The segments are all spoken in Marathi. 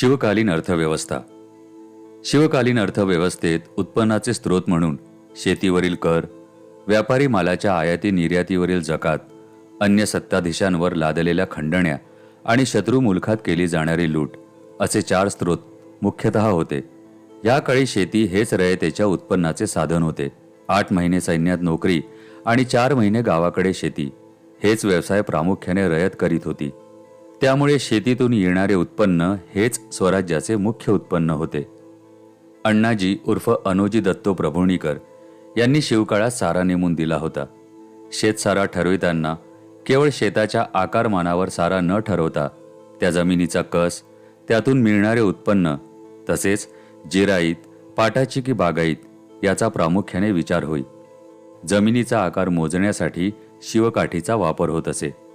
शिवकालीन अर्थव्यवस्था. शिवकालीन अर्थव्यवस्थेत उत्पन्नाचे स्रोत म्हणून शेतीवरील कर व्यापारी मालाच्या आयाती निर्यातीवरील जकात अन्य सत्ताधीशांवर लादलेल्या खंडण्या आणि शत्रू मुलखात केली जाणारी लूट असे चार स्रोत मुख्यतः होते. या काळी शेती हेच रयतेच्या उत्पन्नाचे साधन होते. आठ महिने सैन्यात नोकरी आणि चार महिने गावाकडे शेती हेच व्यवसाय प्रामुख्याने रयत करीत होती. त्यामुळे शेतीतून येणारे उत्पन्न हेच स्वराज्याचे मुख्य उत्पन्न होते. अण्णाजी उर्फ अनुजी दत्तो प्रभुणीकर यांनी शिवकाळात सारा नेमून दिला होता. शेतसारा ठरविताना केवळ शेताच्या आकारमानावर सारा न ठरवता त्या जमिनीचा कस त्यातून मिळणारे उत्पन्न तसेच जिराईत पाटाची की बागाईत याचा प्रामुख्याने विचार होई जमिनीचा आकार मोजण्यासाठी शिवकाठीचा वापर होत असे.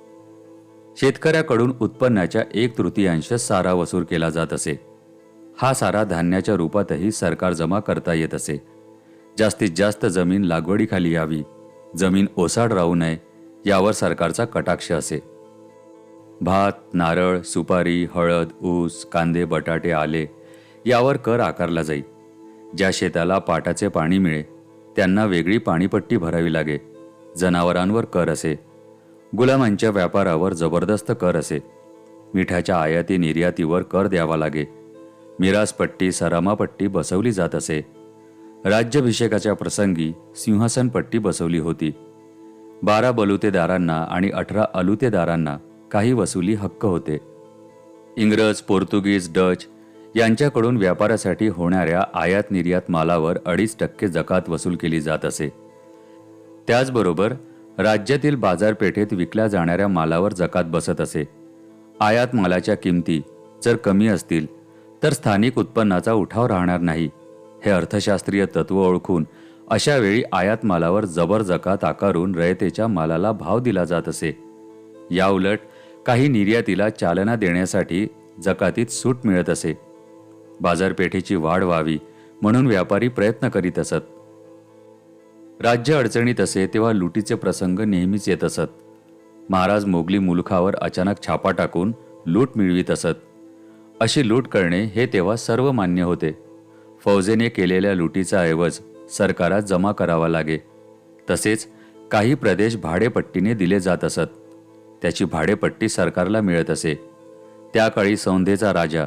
शेतकऱ्याकडून उत्पन्नाच्या एक तृतीयांश सारा वसूल केला जात असे. हा सारा धान्याच्या रूपातही सरकार जमा करता येत असे. जास्तीत जास्त जमीन लागवडीखाली यावी जमीन ओसाड राहू नये यावर सरकारचा कटाक्ष असे. भात नारळ सुपारी हळद ऊस कांदे बटाटे आले यावर कर आकारला जाई. ज्या शेताला पाटाचे पाणी मिळे त्यांना वेगळी पाणीपट्टी भरावी लागे. जनावरांवर कर असे. गुलामांच्या व्यापारावर जबरदस्त कर असे. मिठाच्या आयाती निर्यातीवर कर द्यावा लागे. मिरासपट्टी सरामापट्टी बसवली जात असे. राज्याभिषेकाच्या प्रसंगी सिंहासनपट्टी बसवली होती. बारा बलुतेदारांना आणि अठरा अलुतेदारांना काही वसुली हक्क होते. इंग्रज पोर्तुगीज डच यांच्याकडून व्यापारासाठी होणाऱ्या आयात निर्यात मालावर अडीच टक्के जकात वसूल केली जात असे. त्याचबरोबर राज्यातील बाजारपेठेत विकल्या जाणाऱ्या मालावर जकात बसत असे. आयात मालाच्या किमती जर कमी असतील तर स्थानिक उत्पन्नाचा उठाव राहणार नाही हे अर्थशास्त्रीय तत्व ओळखून अशा वेळी आयात मालावर जबर जकात आकारून रयतेच्या मालाला भाव दिला जात असे. याउलट काही निर्यातीला चालना देण्यासाठी जकातीत सूट मिळत असे. बाजारपेठेची वाढ व्हावी म्हणून व्यापारी प्रयत्न करीत असत. राज्य अडचणीत असे तेव्हा लुटीचे प्रसंग नेहमीच येत असत. महाराज मोगली मुलखावर अचानक छापा टाकून लूट मिळवीत असत. अशी लूट करणे हे तेव्हा सर्व मान्य होते. फौजेने केलेल्या लुटीचा ऐवज सरकारात जमा करावा लागे. तसेच काही प्रदेश भाडेपट्टीने दिले जात असत. त्याची भाडेपट्टी सरकारला मिळत असे. त्या काळी सौंधेचा राजा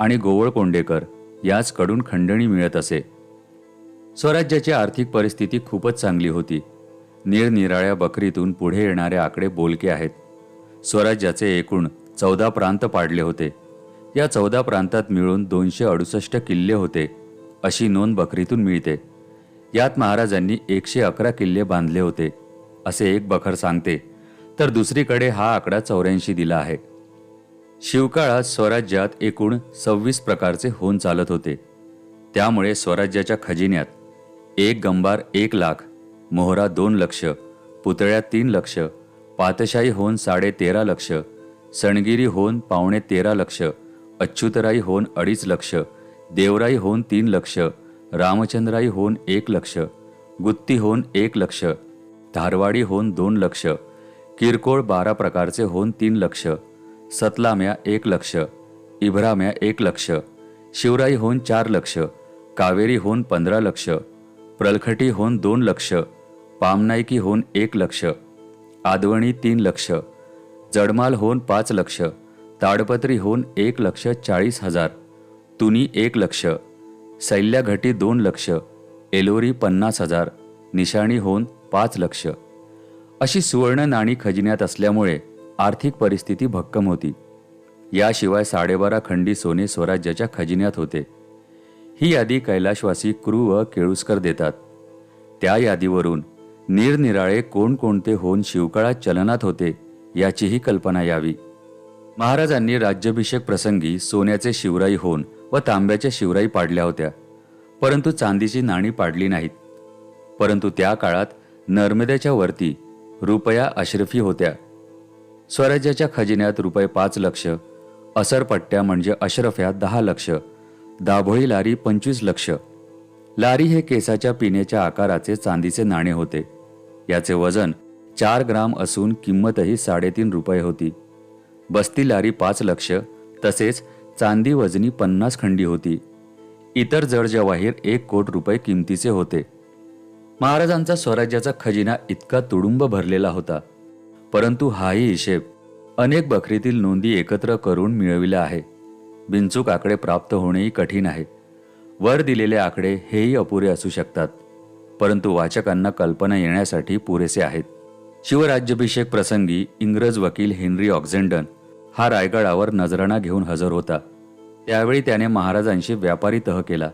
आणि गोवळकोंडेकर याचकडून खंडणी मिळत असे. स्वराज्याची आर्थिक परिस्थिती खूपच चांगली होती. निरनिराळ्या बकरीतून पुढे येणारे आकडे बोलके आहेत. स्वराज्याचे एकूण चौदा प्रांत पाडले होते. या चौदा प्रांतात मिळून दोनशे अडुसष्ट किल्ले होते अशी नोंद बकरीतून मिळते. यात महाराजांनी एकशे अकरा किल्ले बांधले होते असे एक बखर सांगते. तर दुसरीकडे हा आकडा चौऱ्याऐंशी दिला आहे. शिवकाळात स्वराज्यात एकूण सव्वीस प्रकारचे होऊन चालत होते. त्यामुळे स्वराज्याच्या खजिन्यात एक गंबार एक लाख मोहरा दोन लक्ष पुतळ्या तीन लक्ष पातशाही होऊन साडे तेरा लक्ष सणगिरी होऊन पावणे तेरा लक्ष अच्युतराई होऊन अडीच लक्ष देवराई होऊन तीन लक्ष रामचंद्राई होऊन एक लक्ष गुत्ती होऊन एक लक्ष धारवाडी होऊन दोन लक्ष किरकोळ बारा प्रकारचे होऊन तीन लक्ष सतलाम्या एक लक्ष इभ्राम्या एक लक्ष शिवराई होऊन चार लक्ष कावेरी होऊन पंधरा लक्ष प्रलखटी होऊन दोन लक्ष पामनायकी होऊन एक लक्ष आदवणी तीन लक्ष जडमाल होऊन पाच लक्ष ताडपत्री होऊन एक लक्ष चाळीस हजार तुनी एक लक्ष सैल्याघटी दोन लक्ष एलोरी पन्नास हजार निशाणी होऊन पाच लक्ष. अशी सुवर्ण नाणी खजिन्यात असल्यामुळे आर्थिक परिस्थिती भक्कम होती. याशिवाय साडेबारा खंडी सोने स्वराज्याच्या खजिन्यात होते. ही यादी कैलाशवासी क्रू व केळुसकर देतात. त्या यादीवरून निरनिराळे कोणकोणते होऊन शिवकाळात चलनात होते याचीही कल्पना यावी. महाराजांनी राज्याभिषेक प्रसंगी सोन्याचे शिवराई होऊन व तांब्याच्या शिवराई पाडल्या होत्या परंतु चांदीची नाणी पाडली नाहीत. परंतु त्या काळात नर्मदेच्या वरती रुपया अशरफी होत्या. स्वराज्याच्या खजिन्यात रुपये पाच लक्ष असरपट्ट्या म्हणजे अशरफ्या दहा लक्ष दाभोळी लारी पंचवीस लक्ष. लारी हे केसाच्या पिण्याच्या आकाराचे चांदीचे नाणे होते. याचे वजन चार ग्राम असून किंमतही साडेतीन रुपये होती. बस्ती लारी पाच लक्ष तसेच चांदी वजनी पन्नास खंडी होती. इतर जडजवाहीर एक कोट रुपये किमतीचे होते. महाराजांचा स्वराज्याचा खजिना इतका तुडुंब भरलेला होता. परंतु हाही हिशेब अनेक बखरीतील नोंदी एकत्र करून मिळविला आहे. बिनचूक आकडे प्राप्त होणेही कठीण आहे. वर दिलेले आकडे हेही अपुरे असू शकतात परंतु वाचकांना कल्पना येण्यासाठी पुरेसे आहेत. शिवराज्याभिषेक प्रसंगी इंग्रज वकील हेनरी ऑक्झेंडन हा रायगडावर नजराणा घेऊन हजर होता. त्यावेळी त्याने महाराजांशी व्यापारी तह केला.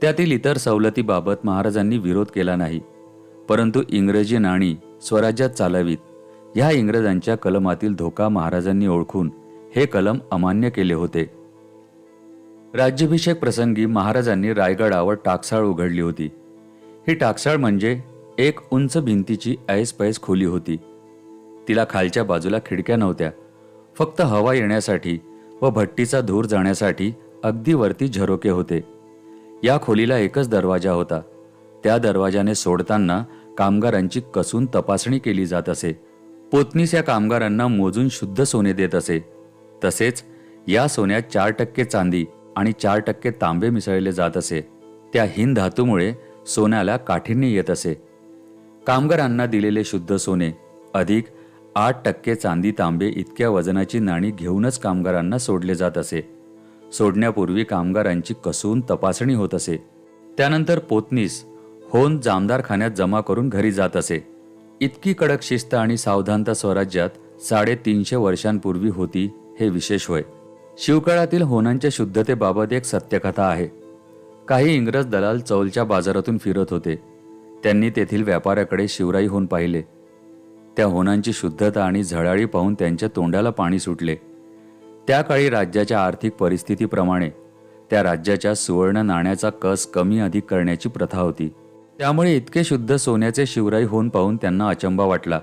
त्यातील इतर सवलतीबाबत महाराजांनी विरोध केला नाही परंतु इंग्रजी नाणी स्वराज्यात चालावीत ह्या इंग्रजांच्या कलमातील धोका महाराजांनी ओळखून हे कलम अमान्य केले होते. राज्याभिषेक प्रसंगी महाराजांनी रायगडावर टाकसाळ उघडली होती. ही टाकसाळ म्हणजे एक उंच भिंतीची ऐसपैस खोली होती. तिला खालच्या बाजूला खिडक्या नव्हत्या. फक्त हवा येण्यासाठी व भट्टीचा धूर जाण्यासाठी अगदी वरती झरोके होते. या खोलीला एकच दरवाजा होता. त्या दरवाजाने सोडताना कामगारांची कसून तपासणी केली जात असे. पोतनीस या कामगारांना मोजून शुद्ध सोने देत असे. तसेच या सोन्यात चार टक्के चांदी आणि चार टक्के तांबे मिसळले जात असे. त्या हिन धातूमुळे सोन्याला काठिण्य येत असे. कामगारांना दिलेले शुद्ध सोने अधिक आठ टक्के चांदी तांबे इतक्या वजनाची नाणी घेऊनच कामगारांना सोडले जात असे. सोडण्यापूर्वी कामगारांची कसून तपासणी होत असे. त्यानंतर पोतनीस होन जामदारखान्यात जमा करून घरी जात असे. इतकी कडक शिस्त आणि सावधानता स्वराज्यात साडेतीनशे वर्षांपूर्वी होती हे विशेष होय. शिवकाळातील होनांच्या शुद्धतेबाबत एक सत्यकथा आहे. काही इंग्रज दलाल चौलच्या बाजारातून फिरत होते. त्यांनी तेथील व्यापाऱ्याकडे शिवराई होऊन पाहिले. त्या होनांची शुद्धता आणि झळाळी पाहून त्यांच्या तोंडाला पाणी सुटले. त्या काळी राज्याच्या आर्थिक परिस्थितीप्रमाणे त्या राज्याच्या सुवर्ण नाण्याचा कस कमी अधिक करण्याची प्रथा होती. त्यामुळे इतके शुद्ध सोन्याचे शिवराई होऊन पाहून त्यांना अचंबा वाटला.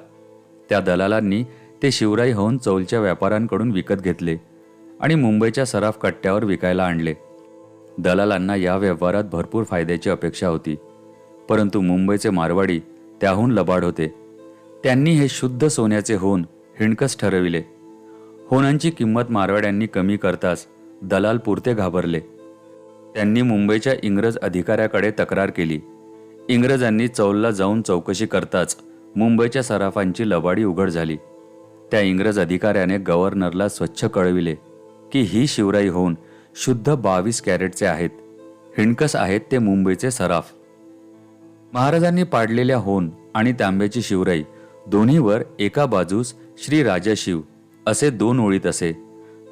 त्या दलालांनी ते शिवराई होऊन चौलच्या व्यापाऱ्यांकडून विकत घेतले. आणि मुंबईच्या सराफ कट्ट्यावर विकायला आणले. दलालांना या व्यवहारात भरपूर फायद्याची अपेक्षा होती. परंतु मुंबईचे मारवाडी त्याहून लबाड होते. त्यांनी हे शुद्ध सोन्याचे होन हिणकस ठरविले. होनांची किंमत मारवाड्यांनी कमी करताच दलाल पुरते घाबरले. त्यांनी मुंबईच्या इंग्रज अधिकाऱ्याकडे तक्रार केली. इंग्रजांनी चौलला जाऊन चौकशी करताच मुंबईच्या सराफांची लबाडी उघड झाली. त्या इंग्रज अधिकाऱ्याने गव्हर्नरला स्वच्छ कळविले. की ही शिवराई होऊन शुद्ध बावीस कॅरेटचे आहेत. हिणकस आहेत ते मुंबईचे सराफ. महाराजांनी पाडलेल्या होन आणि तांब्याची शिवराई दोन्हीवर एका बाजूस श्री राजाशिव असे दोन ओळीत असे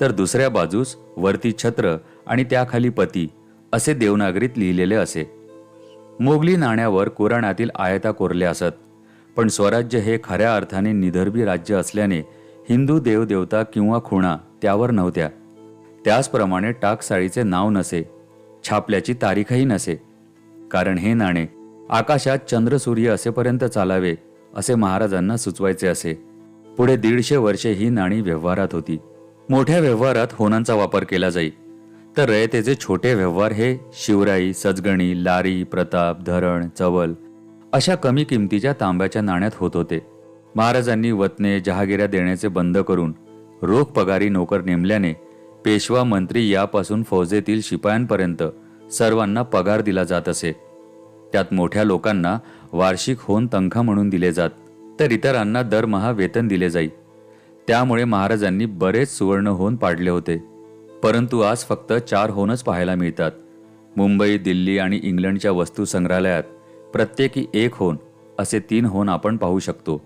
तर दुसऱ्या बाजूस वरती छत्र आणि त्याखाली पती असे देवनागरीत लिहिलेले असे. मोगली नाण्यावर कुराणातील आयता कोरल्या असत पण स्वराज्य हे खऱ्या अर्थाने निधर्बी राज्य असल्याने हिंदू देवदेवता किंवा खुणा त्यावर नव्हत्या. त्याचप्रमाणे टाकसाळीचे नाव नसे छापल्याची तारीखही नसे. कारण हे नाणे आकाशात चंद्र सूर्य असेपर्यंत चालावे असे महाराजांना सुचवायचे असे. पुढे दीडशे वर्षे ही नाणी व्यवहारात होती. मोठ्या व्यवहारात होनांचा वापर केला जाई. तर रयतेचे छोटे व्यवहार हे शिवराई सजगणी लारी प्रताप धरण चवल अशा कमी किमतीच्या तांब्याच्या नाण्यात होत होते. महाराजांनी वतने जहागिऱ्या देण्याचे बंद करून रोख पगारी नोकर नेमल्याने पेशवा मंत्री यापासून फौजेतील शिपायांपर्यंत सर्वांना पगार दिला जात असे. त्यात मोठ्या लोकांना वार्षिक होन तंखा म्हणून दिले जात तर इतरांना दरमहा वेतन दिले जाई. त्यामुळे महाराजांनी बरेच सुवर्ण होन पाडले होते. परंतु आज फक्त चार होनच पाहायला मिळतात. मुंबई दिल्ली आणि इंग्लंडच्या वस्तू संग्रहालयात प्रत्येकी एक होन असे तीन होन आपण पाहू शकतो.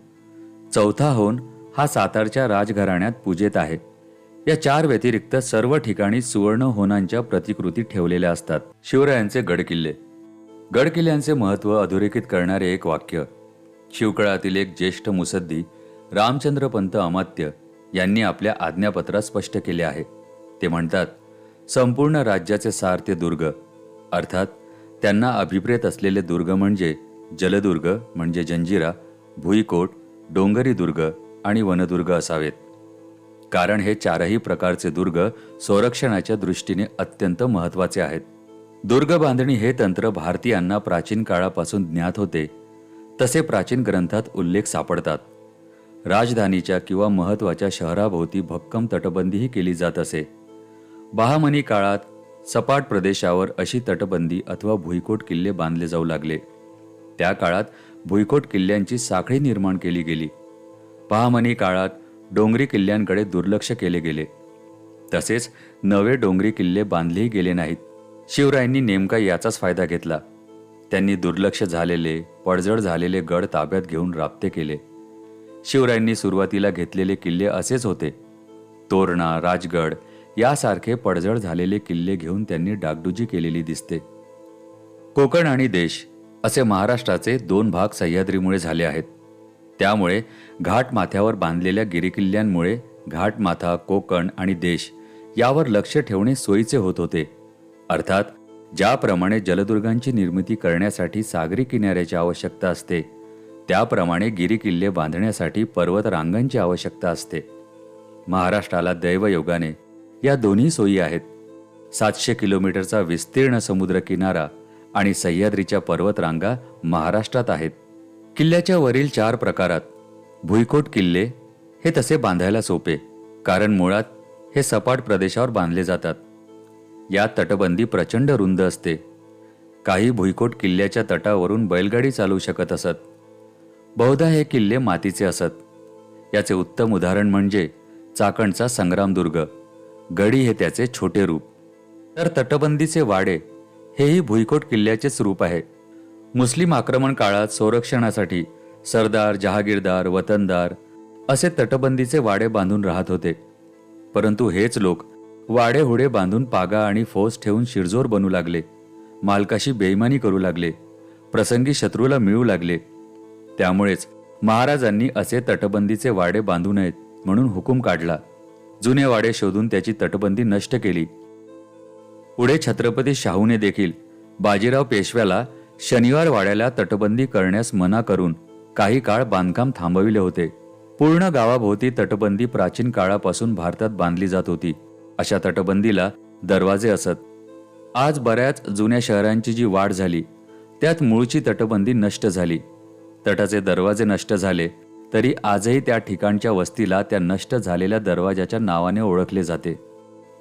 चौथा होन हा सातारच्या राजघराण्यात पूजेत आहे. या चार व्यतिरिक्त सर्व ठिकाणी सुवर्ण होनांच्या प्रतिकृती ठेवलेल्या असतात. शिवरायांचे गडकिल्ले. गडकिल्ल्यांचे महत्त्व अधोरेखित करणारे एक वाक्य. शिवकळातील एक ज्येष्ठ मुसद्दी रामचंद्रपंत अमात्य यांनी आपल्या आज्ञापत्रात स्पष्ट केले आहे. ते म्हणतात संपूर्ण राज्याचे सार ते दुर्ग. अर्थात त्यांना अभिप्रेत असलेले दुर्ग म्हणजे जलदुर्ग म्हणजे जंजिरा भुईकोट डोंगरी दुर्ग आणि वनदुर्ग असावेत. कारण हे चारही प्रकारचे दुर्ग संरक्षणाच्या दृष्टीने अत्यंत महत्त्वाचे आहेत. दुर्ग बांधणी हे तंत्र भारतीयांना प्राचीन काळापासून ज्ञात होते. तसे प्राचीन ग्रंथात उल्लेख सापडतात. राजधानीच्या किंवा महत्त्वाच्या शहराभोवती भक्कम तटबंदीही केली जात असे. बहामनी काळात सपाट प्रदेशावर अशी तटबंदी अथवा भुईकोट किल्ले बांधले जाऊ लागले. त्या काळात भुईकोट किल्ल्यांची साखळी निर्माण केली गेली. बहामनी काळात डोंगरी किल्ल्यांकडे दुर्लक्ष केले गेले. तसेच नवे डोंगरी किल्ले बांधलेही गेले नाहीत. शिवरायांनी नेमका याचाच फायदा घेतला. त्यांनी दुर्लक्ष झालेले पडझड झालेले गड ताब्यात घेऊन राबते केले. शिवरायांनी सुरुवातीला घेतलेले किल्ले असेच होते. तोरणा राजगड यासारखे पडझड झालेले किल्ले घेऊन त्यांनी डागडुजी केलेली दिसते. कोकण आणि देश असे महाराष्ट्राचे दोन भाग सह्याद्रीमुळे झाले आहेत. त्यामुळे घाटमाथ्यावर बांधलेल्या गिरिकिल्ल्यांमुळे घाटमाथा कोकण आणि देश यावर लक्ष ठेवणे सोयीचे होत होते. अर्थात ज्याप्रमाणे जलदुर्गांची निर्मिती करण्यासाठी सागरी किनाऱ्याची आवश्यकता असते त्याप्रमाणे गिरिकिल्ले बांधण्यासाठी पर्वत रांगांची आवश्यकता असते. महाराष्ट्राला दैवयोगाने या दोन्ही सोयी आहेत. सातशे किलोमीटरचा विस्तीर्ण समुद्र किनारा आणि सह्याद्रीच्या पर्वतरांगा महाराष्ट्रात आहेत. किल्ल्याच्या वरील चार प्रकारात भुईकोट किल्ले हे तसे बांधायला सोपे कारण मुळात हे सपाट प्रदेशावर बांधले जातात. यात तटबंदी प्रचंड रुंद असते. काही भुईकोट किल्ल्याच्या तटावरून बैलगाडी चालवू शकत असत. बहुधा हे किल्ले मातीचे असत. याचे उत्तम उदाहरण म्हणजे चाकणचा संग्रामदुर्ग. गडी हे त्याचे छोटे रूप. तर तटबंदीचे वाडे हेही भुईकोट किल्ल्याचेच रूप आहे. मुस्लिम आक्रमण काळात संरक्षणासाठी सरदार जहागीरदार वतनदार असे तटबंदीचे वाडे बांधून राहत होते. परंतु हेच लोक वाडे होडे बांधून पागा आणि फौज ठेवून शिरजोर बनू लागले. मालकाशी बेईमानी करू लागले. प्रसंगी शत्रूला मिळू लागले. त्यामुळेच महाराजांनी असे तटबंदीचे वाडे बांधू नयेत म्हणून हुकूम काढला. जुने वाडे शोधून त्याची तटबंदी नष्ट केली. पुढे छत्रपती शाहूने देखील बाजीराव पेशव्याला शनिवार वाड्याला तटबंदी करण्यास मना करून काही काळ बांधकाम थांबविले होते. पूर्ण गावाभोवती तटबंदी प्राचीन काळापासून भारतात बांधली जात होती. अशा तटबंदीला दरवाजे असत. आज बऱ्याच जुन्या शहरांची जी वाढ झाली त्यात मूळची तटबंदी नष्ट झाली. तटाचे दरवाजे नष्ट झाले तरी आजही त्या ठिकाणच्या वस्तीला त्या नष्ट झालेल्या दरवाजाच्या नावाने ओळखले जाते.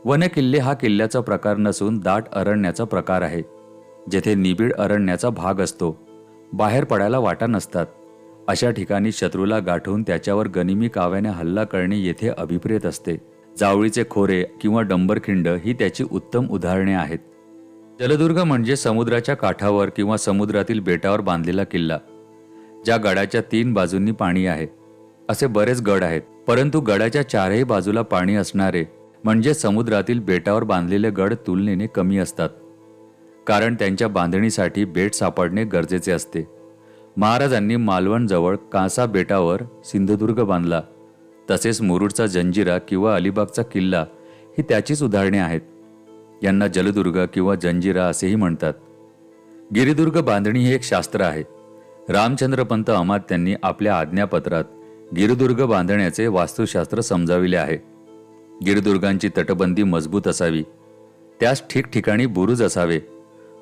वनकिल्ले हा किल्ल्याचा प्रकार नसून दाट अरण्याचा प्रकार आहे. जेथे निबिड अरण्याचा भाग असतो. बाहेर पडायला वाटा नसतात. अशा ठिकाणी शत्रूला गाठून त्याच्यावर गनिमी काव्याने हल्ला करणे येथे अभिप्रेत असते. जावळीचे खोरे किंवा डंबरखिंड ही त्याची उत्तम उदाहरणे आहेत. जलदुर्ग म्हणजे समुद्राच्या काठावर किंवा समुद्रातील बेटावर बांधलेला किल्ला ज्या गडाच्या तीन बाजूंनी पाणी आहे. असे बरेच गड आहेत परंतु गडाच्या चारही बाजूला पाणी असणारे म्हणजे समुद्रातील बेटावर बांधलेले गड तुलनेने कमी असतात. कारण त्यांच्या बांधणीसाठी बेट सापडणे गरजेचे असते. महाराजांनी मालवणजवळ कांसा बेटावर सिंधुदुर्ग बांधला. तसेच मुरुडचा जंजिरा किंवा अलिबागचा किल्ला ही त्याचीच उदाहरणे आहेत. यांना जलदुर्ग किंवा जंजिरा असेही म्हणतात. गिरिदुर्ग बांधणी हे एक शास्त्र आहे. रामचंद्रपंत अमात्यांनी आपल्या आज्ञापत्रात गिरिदुर्ग बांधण्याचे वास्तुशास्त्र समजाविले आहे. गिरिदुर्गांची तटबंदी मजबूत असावी. त्यास ठिकठिकाणी बुरुज असावे.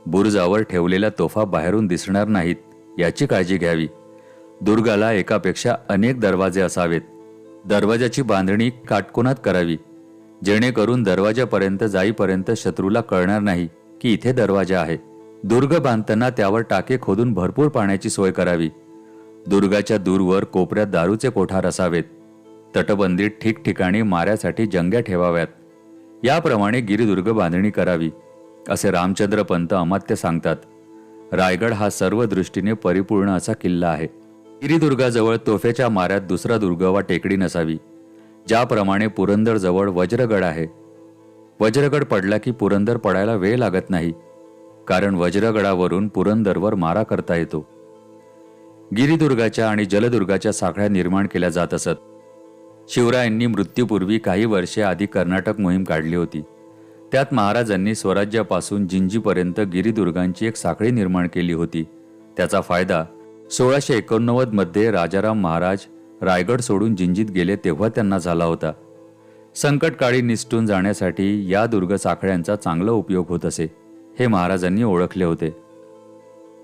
बुरुजावर ठेवलेल्या तोफा बाहेरून दिसणार नाहीत याची काळजी घ्यावी. दुर्गाला एकापेक्षा अनेक दरवाजे असावेत. दरवाजाची बांधणी काटकोनात करावी. जेणेकरून दरवाजापर्यंत जाईपर्यंत शत्रूला कळणार नाही की इथे दरवाजा आहे. दुर्ग बांधताना त्यावर टाके खोदून भरपूर पाण्याची सोय करावी. दुर्गाच्या दूरवर कोपऱ्यात दारूचे कोठार असावेत. तटबंदीत ठिकठिकाणी माऱ्यासाठी जंग्या ठेवाव्यात. याप्रमाणे गिरिदुर्ग बांधणी करावी. असे रामचंद्र पंत अमात्य सांगतात रायगड हा सर्व दृष्टीने परिपूर्ण असा किल्ला आहे. गिरिदुर्गाजवळ तोफेच्या माऱ्यात दुसरा दुर्ग वा टेकडी नसावी ज्याप्रमाणे पुरंदरजवळ वज्रगड आहे. वज्रगड पडला की पुरंदर पडायला वेळ लागत नाही कारण वज्रगडावरून पुरंदरवर मारा करता येतो. गिरिदुर्गाच्या आणि जलदुर्गाच्या साखळ्या निर्माण केल्या जात असत. शिवरायांनी मृत्यूपूर्वी काही वर्षे आधी कर्नाटक मोहीम काढली होती. त्यात महाराजांनी स्वराज्यापासून जिंजीपर्यंत गिरिदुर्गांची एक साखळी निर्माण केली होती. त्याचा फायदा सोळाशे एकोणनव्वदमध्ये राजाराम महाराज रायगड सोडून जिंजीत गेले तेव्हा त्यांना झाला होता. संकटकाळी निसटून जाण्यासाठी या दुर्ग साखळ्यांचा चांगला उपयोग होत असे हे महाराजांनी ओळखले होते.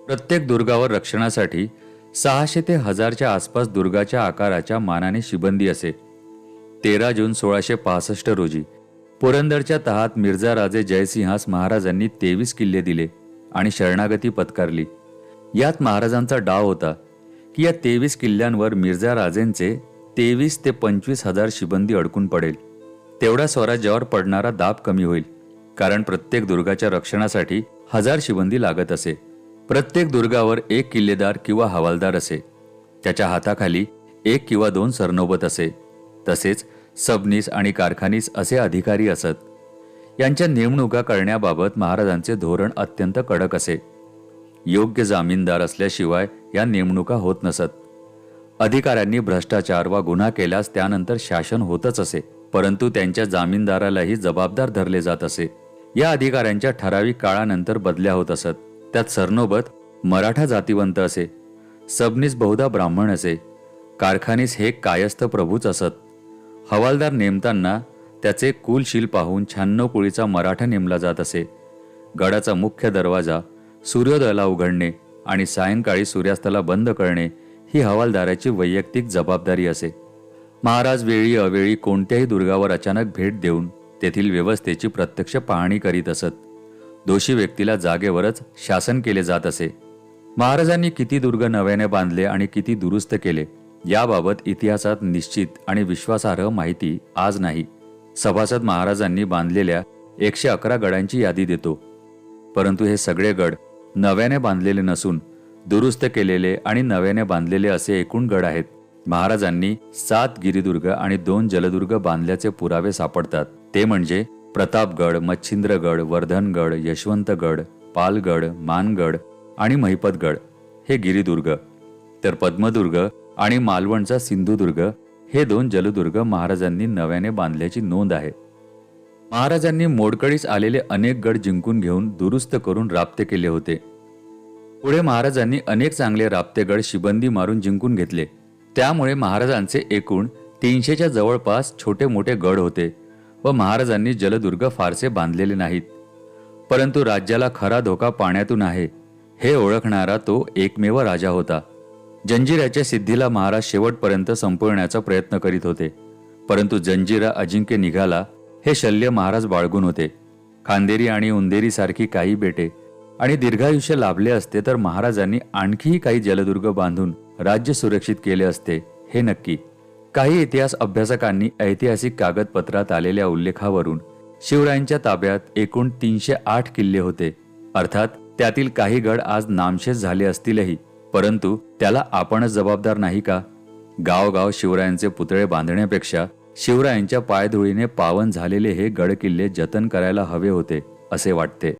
प्रत्येक दुर्गावर रक्षणासाठी सहाशे ते हजारच्या आसपास दुर्गाच्या आकाराच्या मानाने शिबंदी असे. तेरा जून सोळाशे पासष्ट रोजी पुरंदरच्या तहात मिर्झा राजे जयसिंहास महाराजांनी तेवीस किल्ले दिले आणि शरणागती पत्कारली. यात महाराजांचा डाव होता की या तेवीस किल्ल्यांवर मिर्झा राजेंचे तेवीस ते पंचवीस हजार शिबंदी अडकून पडेल. तेवढा स्वराज्यावर पडणारा दाब कमी होईल कारण प्रत्येक दुर्गाच्या रक्षणासाठी हजार शिबंदी लागत असे. प्रत्येक दुर्गावर एक किल्लेदार किंवा हवालदार असे. त्याच्या हाताखाली एक किंवा दोन सरनोबत असे. तसेच सबनीस आणि कारखानीस असे अधिकारी असत. यांच्या नेमणुका करण्याबाबत महाराजांचे धोरण अत्यंत कडक असे. योग्य जामीनदार असल्याशिवाय या नेमणुका होत नसत. अधिकाऱ्यांनी भ्रष्टाचार वा गुन्हा केल्यास त्यानंतर शासन होतच असे परंतु त्यांच्या जामीनदारालाही जबाबदार धरले जात असे. या अधिकाऱ्यांच्या ठराविक काळानंतर बदल्या होत असत. त्यात सरनोबत मराठा जातीवंत असे. सबनीस बहुधा ब्राह्मण असे. कारखानीस हे कायस्थ प्रभूच असत. हवालदार नेमताना त्याचे कुलशील पाहून शहाण्णव कुळीचा मराठा नेमला जात असे. गडाचा मुख्य दरवाजा सूर्योदयाला उघडणे आणि सायंकाळी सूर्यास्ताला बंद करणे ही हवालदाराची वैयक्तिक जबाबदारी असे. महाराज वेळी अवेळी कोणत्याही दुर्गावर अचानक भेट देऊन तेथील व्यवस्थेची प्रत्यक्ष पाहणी करीत असत. दोषी व्यक्तीला जागेवरच शासन केले जात असे. महाराजांनी किती दुर्ग नव्याने बांधले आणि किती दुरुस्त केले याबाबत इतिहासात निश्चित आणि विश्वासार्ह माहिती आज नाही. सभासद महाराजांनी बांधलेल्या एकशे अकरा गडांची यादी देतो. परंतु हे सगळे गड नव्याने बांधलेले नसून दुरुस्त केलेले आणि नव्याने बांधलेले असे एकूण गड आहेत. महाराजांनी सात गिरिदुर्ग आणि दोन जलदुर्ग बांधल्याचे पुरावे सापडतात. ते म्हणजे प्रतापगड मच्छिंद्रगड वर्धनगड यशवंतगड पालगड मानगड आणि महिपतगड हे गिरिदुर्ग. तर पद्मदुर्ग आणि मालवणचा सिंधुदुर्ग हे दोन जलदुर्ग महाराजांनी नव्याने बांधल्याची नोंद आहे. महाराजांनी मोडकळीस आलेले अनेक गड जिंकून घेऊन दुरुस्त करून राप्ते केले होते. पुढे महाराजांनी अनेक चांगले राप्तेगड शिबंदी मारून जिंकून घेतले. त्यामुळे महाराजांचे एकूण तीनशेच्या जवळपास छोटे मोठे गड होते व महाराजांनी जलदुर्ग फारसे बांधलेले नाहीत. परंतु राज्याला खरा धोका पाण्यातून आहे हे ओळखणारा तो एकमेव राजा होता. जंजिराच्या सिद्धीला महाराज शेवटपर्यंत संपवण्याचा प्रयत्न करीत होते. परंतु जंजिरा अजिंक्य निघाला हे शल्य महाराज बाळगून होते. खांदेरी आणि उंदेरी सारखी काही बेटे आणि दीर्घायुष्य लाभले असते तर महाराजांनी आणखीही काही जलदुर्ग बांधून राज्य सुरक्षित केले असते हे नक्की. काही इतिहास अभ्यासकांनी ऐतिहासिक कागदपत्रात आलेल्या उल्लेखावरून शिवरायांच्या ताब्यात एकूण तीनशे आठ किल्ले होते. अर्थात त्यातील काही गड आज नामशेष झाले असतीलही. परंतु त्याला आपणच जबाबदार नाही का? गावगाव शिवरायांचे पुतळे बांधण्यापेक्षा शिवरायांच्या पायधुळीने पावन झालेले हे गडकिल्ले जतन करायला हवे होते असे वाटते.